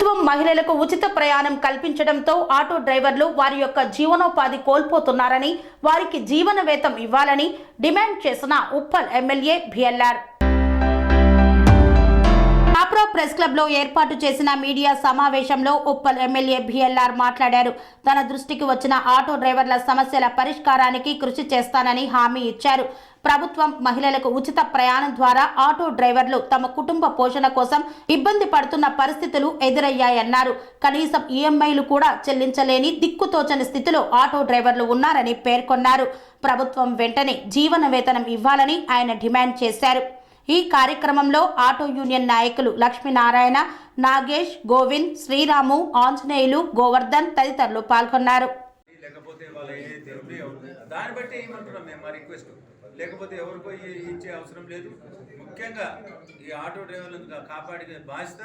ప్రభుత్వం మహిళలకు ఉచిత ప్రయాణం కల్పించడంతో ఆటో డ్రైవర్లు వారి యొక్క జీవనోపాధి కోల్పోతున్నారని వారికి జీవన వేతం ఇవ్వాలని డిమాండ్ చేసిన Uppal MLA BLR. Kapra press క్లబ్లో ఏర్పాటు చేసిన మీడియా సమావేశంలో ఉప్పల్ ఎమ్మెల్యే బిఎల్ఆర్ మాట్లాడారు. తన దృష్టికి వచ్చిన ఆటో డ్రైవర్ల సమస్యల పరిష్కారానికి కృషి చేస్తానని హామీ ఇచ్చారు. ప్రభుత్వం మహిళలకు ఉచిత ప్రయాణం ద్వారా ఆటో డ్రైవర్లు తమ కుటుంబ పోషణ కోసం ఇబ్బంది పడుతున్న పరిస్థితులు ఎదురయ్యాయన్నారు. కనీసం ఈఎంఐలు కూడా చెల్లించలేని దిక్కుతోచని స్థితిలో ఆటో డ్రైవర్లు ఉన్నారని పేర్కొన్నారు. ప్రభుత్వం వెంటనే జీవన వేతనం ఇవ్వాలని ఆయన డిమాండ్ చేశారు. ఈ కార్యక్రమంలో ఆటో యూనియన్ నాయకులు లక్ష్మీనారాయణ నాగేష్ గోవింద్ శ్రీరాము ఆంజనేయులు గోవర్ధన్ తదితరులు పాల్గొన్నారు. లేకపోతే వాళ్ళు ఏదైతే ఉన్నాయో దాన్ని బట్టి ఏమంటున్నాం మేము మా రిక్వెస్ట్. లేకపోతే ఎవరికో ఇచ్చే అవసరం లేదు. ముఖ్యంగా ఈ ఆటో డ్రైవర్లను కాపాడిన కాపాడే బాధ్యత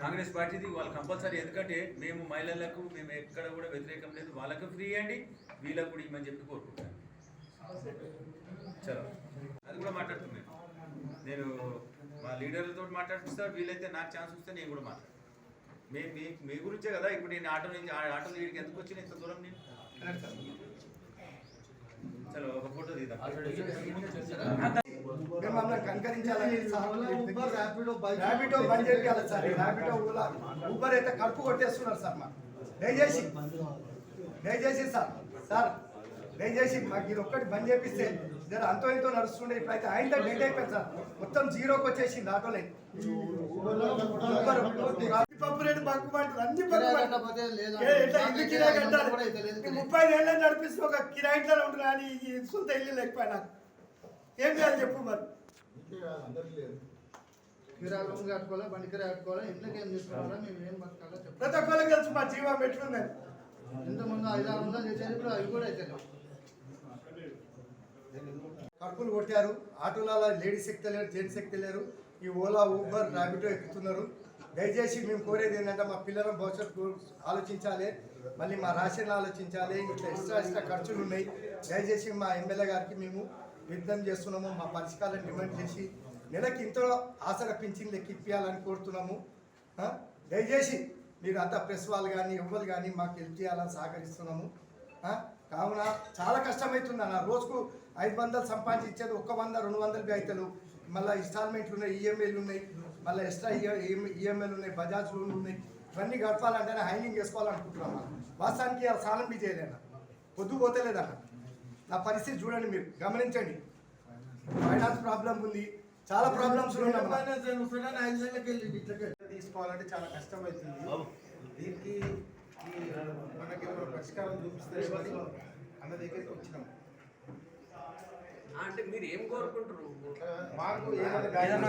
కాంగ్రెస్ పార్టీది. వాళ్ళు కంపల్సరీ. ఎందుకంటే మేము మహిళలకు మేము ఎక్కడ కూడా వ్యతిరేకం లేదు. వాళ్ళకు ఫ్రీ అండి. వీళ్ళకు కూడా ఇవ్వమని చెప్పి కోరుకుంటాను. చలో. అది కూడా మాట్లాడుతున్నాం నేను మా లీడర్లతో మాట్లాడిస్తా వీలైతే నాకు ఛాన్స్ ఇస్తే నేను కూడా మాట్లాడతాను మీ మీ మీ గురించే కదా ఇప్పుడు నేను ఆటో నుంచి ఆ ఆటో లీడ్కి ఎందుకు వచ్చిన ఇంత దూరం నేను? చలో ఒక ఫోటో తీద్దాం. ర్యాపిడో బంద్ చేయాలి సార్ ర్యాపిడో ఊబర్ అయితే కడుపు కొట్టేస్తున్నారు సార్ మాకు. దయచేసి దయచేసి సార్ సార్ దయచేసి మాకు ఇది ఒక్కటి బంద్ చేపిస్తే జర అంతో ఇంతో నడుస్తుండే ఇప్పుడైతే ఆయన డెడ్ అయిపోయింది సార్. మొత్తం జీరోకి వచ్చేసింది ఆటోలే. పప్పు రేటు పడుతుంది అన్ని పడుతుంది. ముప్పై ఏళ్ళ నడిపిస్తే ఒక కిరాయి ఇంట్లో ఉంటుంది కానీ సొంత ఇల్లు లేకపోయినా. నాకు ఏం చేయాలి చెప్పు మరి? కిరాలు కట్టుకోవాలి బండి కిరా కట్టుకోవాలి? ఇంట్లోకి ఏం తీసుకురావాలా? మేము ఏం బతకాలో చెప్పాలి ప్రతి ఒక్కరికి తెలుసు మా జీవం పెట్టుకుందని ఇంతకుముందు ఐదు ఆరు వందలు చేసేది ఇప్పుడు అవి కూడా అయితే కడుపులు కొట్టారు. ఆటోలలో లేడీస్ ఎక్కలేరు జెంట్స్ ఎక్కలేరు ఈ ఓలా ఊబర్ ర్యాపిడో ఎక్కుతున్నారు. దయచేసి మేము కోరేది ఏంటంటే మా పిల్లల భవిష్యత్తు ఆలోచించాలి. మళ్ళీ మా రేషన్ ఆలోచించాలి. ఇట్లా ఎక్స్ట్రా ఎక్స్ట్రా ఖర్చులు ఉన్నాయి. దయచేసి మా ఎమ్మెల్యే గారికి మేము విజ్ఞప్తి చేస్తున్నాము. మా పరిష్కారాన్ని డిమాండ్ చేసి నెలకి ఇంత ఆసరా పింఛన్ లెక్క ఇప్పించాలని కోరుతున్నాము. దయచేసి మీరు అంతా ప్రెస్ వాళ్ళు కానీ ఎవ్వరు కానీ మాకు హెల్ప్ చేయాలని సహకరిస్తున్నాము. కావున చాలా కష్టమవుతుంది అన్న. రోజుకు ఐదు వందలు సంపాదించి ఇచ్చేది ఒక్క వంద రెండు వందలు అవుతారు మళ్ళీ ఇన్స్టాల్మెంట్లు ఉన్నాయి ఈఎంఐలు ఉన్నాయి మళ్ళీ ఎక్స్ట్రా ఈఎంఐలు ఉన్నాయి బజాజ్ లోన్లు ఉన్నాయి. ఇవన్నీ గడపాలంటేనే హైనింగ్ చేసుకోవాలనుకుంటున్నాం అన్న. వాస్తవానికి ఆ సాలం బి చేయలేదన్న. పొద్దు పోతలేదన్న. నా పరిస్థితి చూడండి మీరు గమనించండి. ఫైనాన్స్ ప్రాబ్లం ఉంది చాలా ప్రాబ్లమ్స్ తీసుకోవాలంటే చాలా కష్టమవుతుంది దీనికి ఈ మనకి పరిష్కారం చూపిస్తారేమని అన్న దగ్గరికి వచ్చినాం. అంటే మీరు ఏం కోరుకుంటారు మాకు ఏమైనా guidance